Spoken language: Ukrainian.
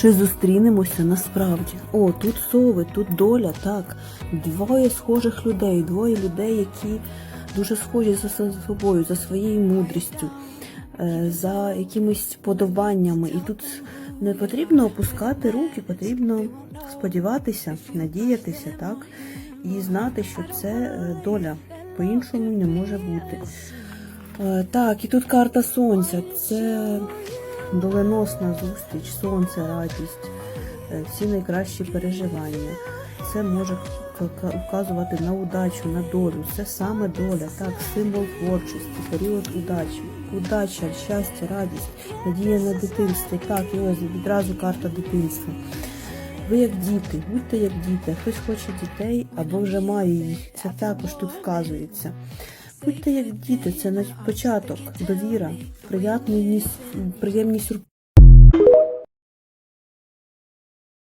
Чи зустрінемося насправді? О, тут сови, тут доля, так. Двоє схожих людей, двоє людей, які дуже схожі за собою, за своєю мудрістю, е, за якимись подобаннями. І тут не потрібно опускати руки, потрібно сподіватися, надіятися, так, і знати, що це е, доля. По-іншому не може бути. Е, Так, і тут карта сонця. Це доленосна зустріч, сонце, радість, е, всі найкращі переживання. Це може вказувати на удачу, на долю. Це саме доля, так, символ творчості, період удачі. Удача, щастя, радість, надія на дитинство. Так, і ось відразу карта дитинства. Ви як діти, будьте як діти, хтось хоче дітей або вже має їх. Це також тут вказується. Будьте як діти, це на початок, довіра, приятний, приємні сюрпризи.